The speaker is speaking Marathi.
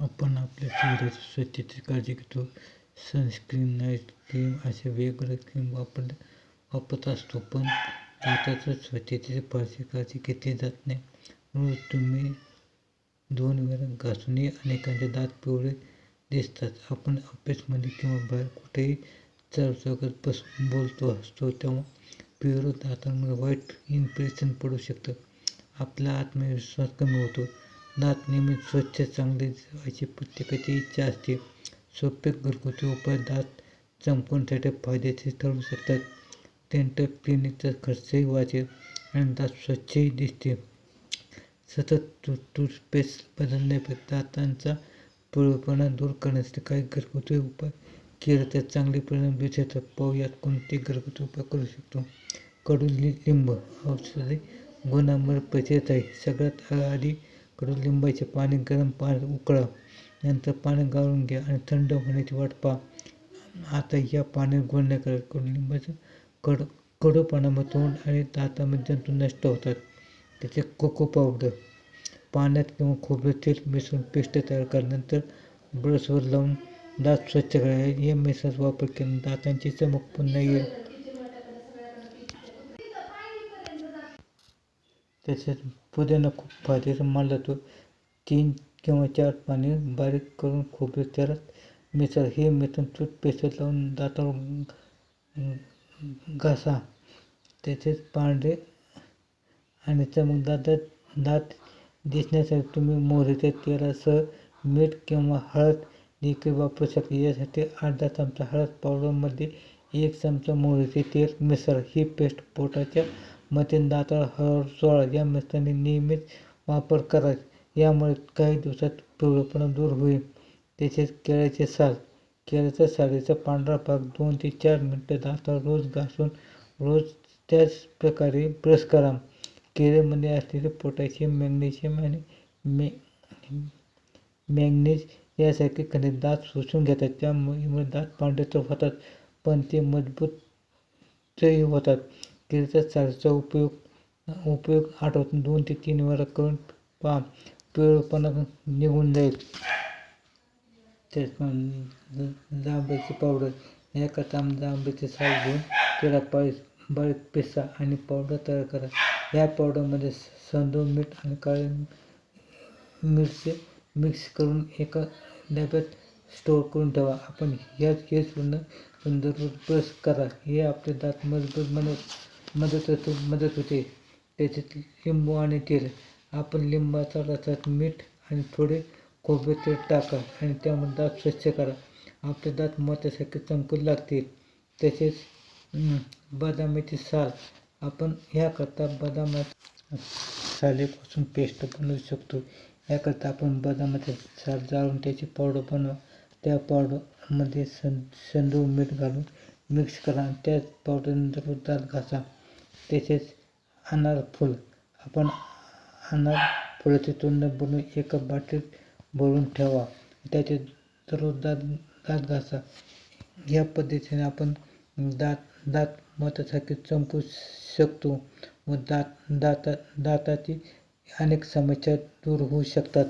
आपण आपल्या चेहऱ्याच्या स्वच्छतेची काळजी घेतो. सनस्क्रीन नाईट क्रीम अशा वेगवेगळ्या क्रीम वापर वापरत असतो पण दाताच्या स्वच्छतेची फारशी काळजी घेतली जात नाही. रोज तुम्ही दोन वेळा घासूनही अनेकांचे दात पिवळे दिसतात. आपण ऑफिसमध्ये किंवा बाहेर कुठेही चौकात बसून बोलतो असतो तेव्हा पिवळ दातांमुळे वाईट इम्प्रेशन पडू शकतं. आपला आत्मविश्वास कमी होतो. दात नेहमी स्वच्छ चांगले व्हायची प्रत्येकाची इच्छा असते. सोपे घरगुती उपाय दात चमकवण्यासाठी फायदेशीर ठरू शकतात. डेंटल क्लिनिकचा खर्चही वाचेल आणि दात स्वच्छही दिसते. सतत टू टूथपेस्ट बदलण्यापेक्षा दातांचा पिवळेपणा दूर करण्यासाठी काही घरगुती उपाय केले तर चांगले परिणाम दिसू शकतात. पाहूयात कोणते घरगुती उपाय करू शकतो? कडुलिंब औषधी गुणांवर परिचित आहे. सगळ्यात आधी कडुलिंबाचे पाणी गरम पाण्यात उकळा. नंतर पाणी गाळून घ्या आणि थंड होण्याची वाट पहा. आता या पाण्यात गुळण्या करा. कडुलिंबाचं कड कडूपणामध्ये तोंड आणि दातामध्ये जंतू नष्ट होतात. त्याचे कोको पावडर पाण्यात किंवा खोबरं तेल मिसळून पेस्ट तयार करा. नंतर ब्रशवर लावून दात स्वच्छ करा. या मिश्रणाचा वापर केल्याने दातांची चमक पुन्हा येईल. तसेच पुदिना खूप फायदेशीर मानला जातो तीन किंवा चार पाने बारीक करून खोबरे त्यात मिसळ हे मिश्रण टूथपेस्ट लावून दातावर घासा. तसेच पांढरे आणि चमकदार दात दात दिसण्यासाठी तुम्ही मोहरीच्या तेलासह मीठ किंवा हळद देखील वापरू शकता. यासाठी अर्धा चमचा हळद पावडरमध्ये एक चमचा मोहरीचे तेल मिसळ ही पेस्ट पोटाच्या मतीन दातळ हळूहळू या मिश्रणाने नियमित वापर करा यामुळे काही दिवसात पिवळेपणा दूर होईल. तसेच केळ्याचे साल केळ्याच्या सालीचा पांढरा भाग दोन ते चार मिनटं दातळ रोज घासून रोज त्याच प्रकारे ब्रश करा. केळीमध्ये असलेले पोटॅशियम मॅग्नेशियम आणि मे मॅग्नेज यासारखे खनिज दात शोषून घेतात. त्यामुळे दात पांढरे तर होतात पण ते मजबूतही होतात. केळीच्या उपयोग उपयोग आठवड्यातून दोन ते तीन वेळा करून पहा पिवळेपणा निघून जाईल. त्याच जांभळाची पावडर. याकरता जांभळाचे साल घेऊन त्याला पाळीस बारीक पिसा आणि पावडर तयार करा. या पावडरमध्ये सैंधव मीठ आणि काळे मिरची मिक्स करून एका डब्यात स्टोअर करून ठेवा. आपण याच केस पूर्ण सुंदर ब्रश करा. हे आपले दात मजबूत बनवत मदत होतो मदत होते. त्याच्यात लिंबू आणि तेल. आपण लिंबाचा रसात मीठ आणि थोडे खोबरे तेल टाका आणि त्यामध्ये दात स्वच्छ करा. आपले दात मोत्यासारखे चमकू लागतील. तसेच बदामाची साल. आपण ह्याकरता बदामा सालीपासून पेस्ट बनवू शकतो. याकरता आपण बदामाचे साल जाळून त्याची पावडर बनवा. त्या पावडरमध्ये सं सैंधव मीठ घालून मिक्स करा आणि त्याच पावडरनंतर दात घासा. तसेच अनारफूल आपण अनार फुलाचे तोंड बनवून एका बाटलीत भरून ठेवा. त्याचे दररोज दात दात घासा. या पद्धतीने आपण दात दात मतासाठी चमकू शकतो व दात दाता दाताची अनेक समस्या दूर होऊ शकतात.